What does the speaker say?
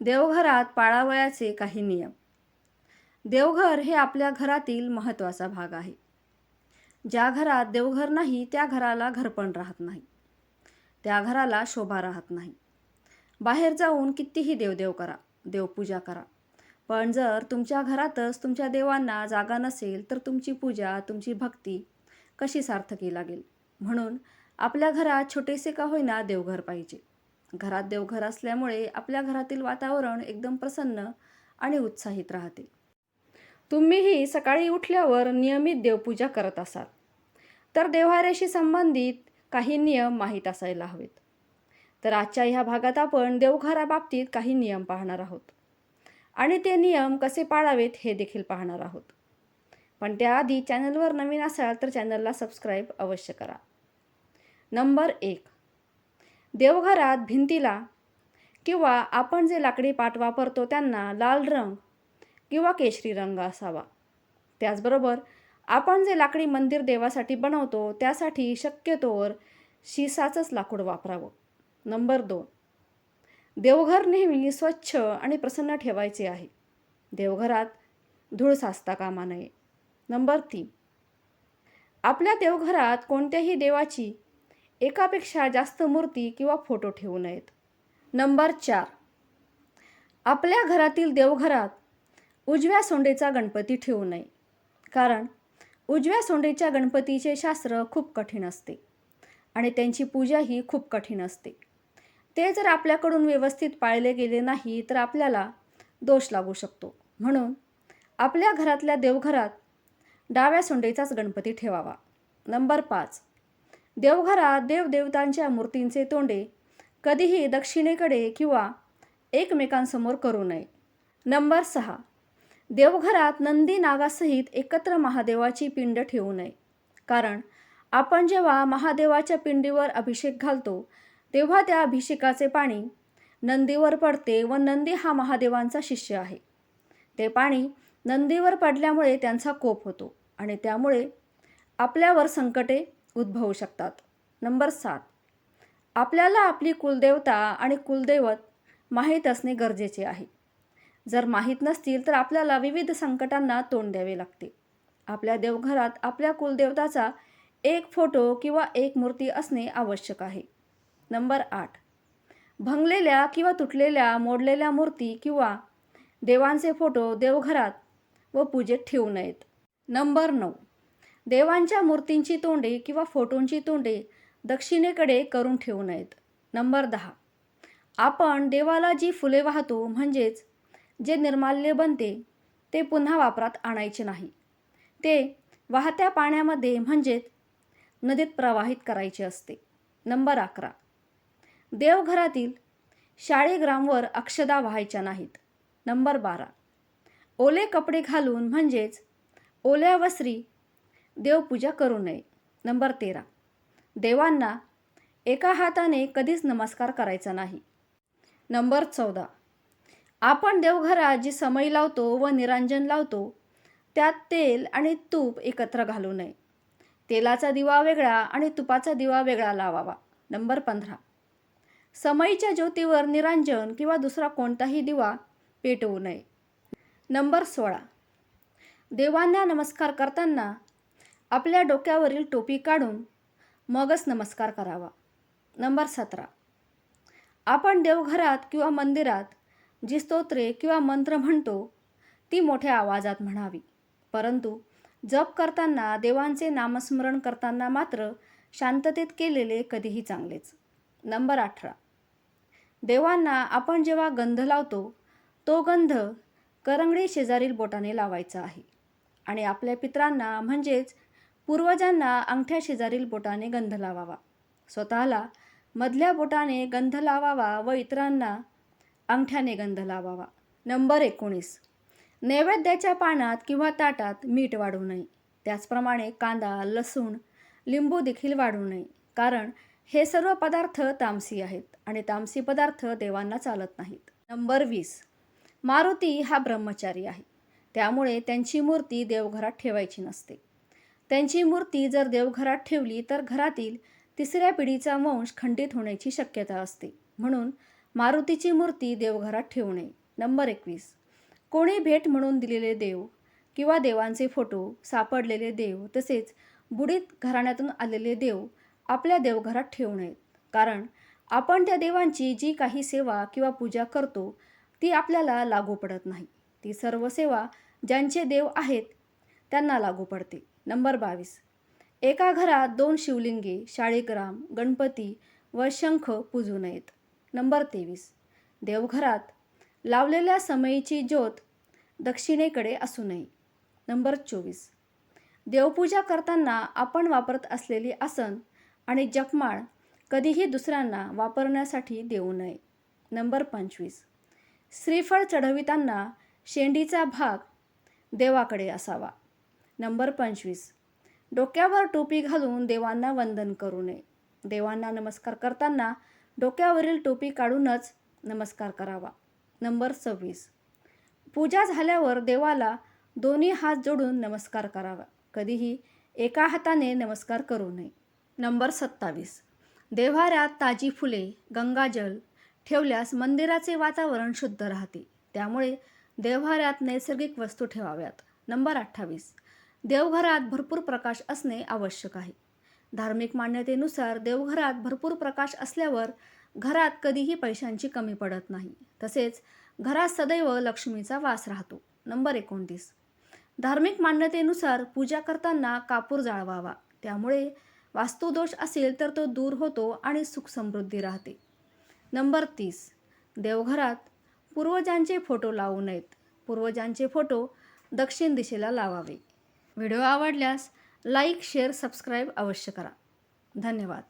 देवघरात पाळावयाचे काही नियम. देवघर हे आपल्या घरातील महत्त्वाचा भाग आहे. ज्या घरात देवघर नाही त्या घराला घरपण राहत नाही. त्या घराला शोभा राहत नाही. बाहेर जाऊन कितीही देवदेव करा देवपूजा करा. पण जर तुमच्या घरातच तुमच्या देवांना जागा नसेल तर तुमची पूजा तुमची भक्ती कशी सार्थकी लागेल? म्हणून आपल्या घरात छोटेसे का होईना देवघर पाहिजे. घरात देवघर असल्यामुळे आपल्या घरातील वातावरण एकदम प्रसन्न आणि उत्साहित राहते. तुम्हीही सकाळी उठल्यावर नियमित देवपूजा करत असाल. तर देव्हाऱ्याशी संबंधित काही नियम माहीत असायला हवेत. तर आजच्या ह्या भागात आपण देवघराबाबतीत काही नियम पाहणार आहोत. आणि ते नियम कसे पाळावेत हे देखील पाहणार आहोत. पण त्याआधी चॅनलवर नवीन असाल तर चॅनलला सबस्क्राईब अवश्य करा. नंबर एक देवघरात भिंतीला किंवा आपण जे लाकडी पाट वापरतो त्यांना लाल रंग किंवा केशरी रंग असावा. त्याचबरोबर आपण जे लाकडी मंदिर देवासाठी बनवतो त्यासाठी शक्यतोवर शिसाचंच लाकूड वापरावं. नंबर दोन. देवघर नेहमी स्वच्छ आणि प्रसन्न ठेवायचे आहे. देवघरात धूळ साचता कामा नये. नंबर तीन. आपल्या देवघरात कोणत्याही देवाची एकापेक्षा जास्त मूर्ती किंवा फोटो ठेवू नयेत. नंबर चार. आपल्या घरातील देवघरात उजव्या सोंडेचा गणपती ठेवू नये. कारण उजव्या सोंडेच्या गणपतीचे शास्त्र खूप कठीण असते आणि त्यांची पूजाही खूप कठीण असते. ते जर आपल्याकडून व्यवस्थित पाळले गेले नाही तर आपल्याला दोष लागू शकतो. म्हणून आपल्या घरातल्या देवघरात डाव्या सोंडेचाच गणपती ठेवावा. नंबर पाच. देवघरात देवदेवतांच्या मूर्तींचे तोंडे कधीही दक्षिणेकडे किंवा एकमेकांसमोर करू नये. नंबर सहा. देवघरात नंदी नागासहित एकत्र महादेवाची पिंड ठेवू नये. कारण आपण जेव्हा महादेवाच्या पिंडीवर अभिषेक घालतो तेव्हा त्या अभिषेकाचे पाणी नंदीवर पडते व नंदी हा महादेवांचा शिष्य आहे. ते पाणी नंदीवर पडल्यामुळे त्यांचा कोप होतो आणि त्यामुळे आपल्यावर संकटे उद्भवू शकतात. नंबर सात. आपल्याला आपली कुलदेवता आणि कुलदैवत माहीत असणे गरजेचे आहे. जर माहीत नसतील तर आपल्याला विविध संकटांना तोंड द्यावे लागते. आपल्या देवघरात आपल्या कुलदेवताचा एक फोटो किंवा एक मूर्ती असणे आवश्यक आहे. नंबर आठ. भंगलेल्या किंवा तुटलेल्या मोडलेल्या मूर्ती किंवा देवांचे फोटो देवघरात व पूजेत ठेवू नयेत. नंबर नऊ. देवांच्या मूर्तींची तोंडे किंवा फोटोंची तोंडे दक्षिणेकडे करून ठेवू नयेत. नंबर दहा. आपण देवाला जी फुले वाहतो म्हणजेच जे निर्माल्य बनते ते पुन्हा वापरात आणायचे नाही. ते वाहत्या पाण्यामध्ये म्हणजेच नदीत प्रवाहित करायचे असते. नंबर अकरा. देवघरातील शाळेग्रामवर अक्षदा व्हायच्या नाहीत. नंबर बारा. ओले कपडे घालून म्हणजेच ओल्या वस्त्री देवपूजा करू नये. नंबर तेरा. देवांना एका हाताने कधीच नमस्कार करायचा नाही. नंबर चौदा. आपण देवघरात जी समई लावतो व निरांजन लावतो त्यात तेल आणि तूप एकत्र घालू नये. तेलाचा दिवा वेगळा आणि तुपाचा दिवा वेगळा लावावा. नंबर पंधरा. समईच्या ज्योतीवर निरांजन किंवा दुसरा कोणताही दिवा पेटवू नये. नंबर सोळा. देवांना नमस्कार करताना आपल्या डोक्यावरील टोपी काढून मगच नमस्कार करावा. नंबर सतरा. आपण देवघरात किंवा मंदिरात जी स्तोत्रे किंवा मंत्र म्हणतो ती मोठ्या आवाजात म्हणावी. परंतु जप करताना देवांचे नामस्मरण करताना मात्र शांततेत केलेले कधीही चांगलेच. नंबर अठरा. देवांना आपण जेव्हा गंध लावतो तो गंध करंगडी शेजारील बोटाने लावायचा आहे. आणि आपल्या पित्रांना म्हणजेच पूर्वजांना अंगठ्या शेजारील बोटाने गंध लावावा. स्वतःला मधल्या बोटाने गंध लावावा व इतरांना अंगठ्याने गंध लावावा. नंबर एकोणीस. नैवेद्याच्या पानात किंवा ताटात मीठ वाढू नये. त्याचप्रमाणे कांदा लसूण लिंबू देखील वाढू नये. कारण हे सर्व पदार्थ तामसी आहेत आणि तामसी पदार्थ देवांना चालत नाहीत. नंबर वीस. मारुती हा ब्रह्मचारी आहे. त्यामुळे त्यांची मूर्ती देवघरात ठेवायची नसते. त्यांची मूर्ती जर देवघरात ठेवली तर घरातील तिसऱ्या पिढीचा वंश खंडित होण्याची शक्यता असते. म्हणून मारुतीची मूर्ती देवघरात ठेवू नये नंबर एकवीस. कोणी भेट म्हणून दिलेले देव किंवा देवांचे फोटो सापडलेले देव तसेच बुडीत घराण्यातून आलेले देव आपल्या देवघरात ठेवू नयेत कारण आपण त्या देवांची जी काही सेवा किंवा पूजा करतो ती आपल्याला लागू पडत नाही. ती सर्व सेवा ज्यांचे देव आहेत त्यांना लागू पडते. नंबर बावीस. एका घरात दोन शिवलिंगे शाळीग्राम गणपती व शंख पूजू नयेत. नंबर तेवीस. देवघरात लावलेल्या समयीची ज्योत दक्षिणेकडे असू नये. नंबर चोवीस. देवपूजा करताना आपण वापरत असलेली आसन आणि जपमाळ कधीही दुसऱ्यांना वापरण्यासाठी देऊ नये. नंबर पंचवीस. श्रीफळ चढविताना शेंडीचा भाग देवाकडे असावा. नंबर पंचवीस. डोक्यावर टोपी घालून देवांना वंदन करू नये. देवांना नमस्कार करताना डोक्यावरील टोपी काढूनच नमस्कार करावा. नंबर सव्वीस. पूजा झाल्यावर देवाला दोन्ही हात जोडून नमस्कार करावा. कधीही एका हाताने नमस्कार करू नये. नंबर सत्तावीस. देव्हाऱ्यात ताजी फुले गंगाजल ठेवल्यास मंदिराचे वातावरण शुद्ध राहते. त्यामुळे देव्हाऱ्यात नैसर्गिक वस्तू ठेवाव्यात. नंबर अठ्ठावीस. देवघरात भरपूर प्रकाश असणे आवश्यक आहे. धार्मिक मान्यतेनुसार देवघरात भरपूर प्रकाश असल्यावर घरात कधीही पैशांची कमी पडत नाही. तसेच घरात सदैव लक्ष्मीचा वास राहतो. नंबर एकोणतीस. धार्मिक मान्यतेनुसार पूजा करताना कापूर जाळवावा. त्यामुळे वास्तुदोष असेल तर तो दूर होतो आणि सुख समृद्धी राहते. नंबर तीस. देवघरात पूर्वजांचे फोटो लावू नयेत. पूर्वजांचे फोटो दक्षिण दिशेला लावावे. व्हिडिओ आवडल्यास लाईक शेअर सबस्क्राईब अवश्य करा. धन्यवाद.